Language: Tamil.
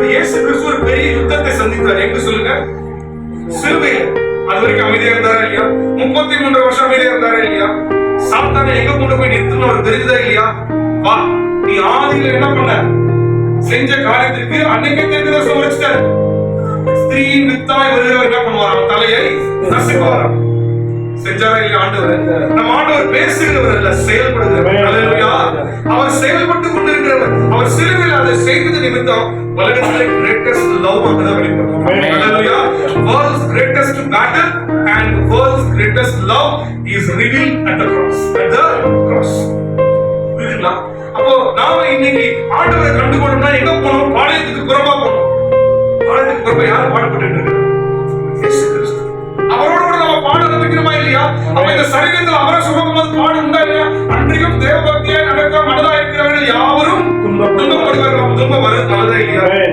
இயேசு கிறிஸ்து ஒரு பெரிய யுத்தத்தை சந்தித்தார். எங்க சொல்லுங்க? சிலுவையில் அது வரைக்கும் அமைதியா இருந்தாரா இல்லையா? முப்பத்தி மூன்று வருஷம் அமைதியா இருந்தாரா இல்லையா? சாத்தானை எங்க கொண்டு போய் நிறுத்தணும் அவர் தெரிஞ்சதா இல்லையா? வா நீ ஆதியில என்ன பண்ண? செஞ்ச காரியத்திற்கு அன்னைக்கே தெரிஞ்சதை வச்சுட்டாரு ஸ்திரீயின் வித்தாய் வருகிறவர் என்ன பண்ணுவாராம்? தலையை நசுக்குவாராம். செஞ்சாரா இல்லையா ஆண்டவர்? நம்ம ஆண்டவர் பேசுகிறவர் அல்ல செயல்படுகிறவர். அவர் செயல்பட்டு கொண்டிருக்கிறவர். அவர் சிலுவையில் அதை நிமித்தம் உலகத்திலே கிரேட்டஸ்ட் லவ் அங்கதான் வெளிப்படும் hallelujah world's greatest battle and world's greatest love is reveal at the cross at the cross புரியுதுங்களா அப்போ நாம இன்னைக்கு ஆண்டவரை கண்டுகொள்ளணும்னா எங்க போனோம்? பாளையத்துக்கு புறமா போனோம். பாளையத்துக்கு புறமா யார் பாடுபட்டு இருக்கு? அவரோட கூட நம்ம பாட ஆரம்பிக்கிறோமா இல்லையா? அப்ப இந்த சரீரத்தில் அவரை சுமக்கும் போது பாடு உண்டா இல்லையா? அன்றையும் தேவபக்தியாய் நடக்க மனதா Señor.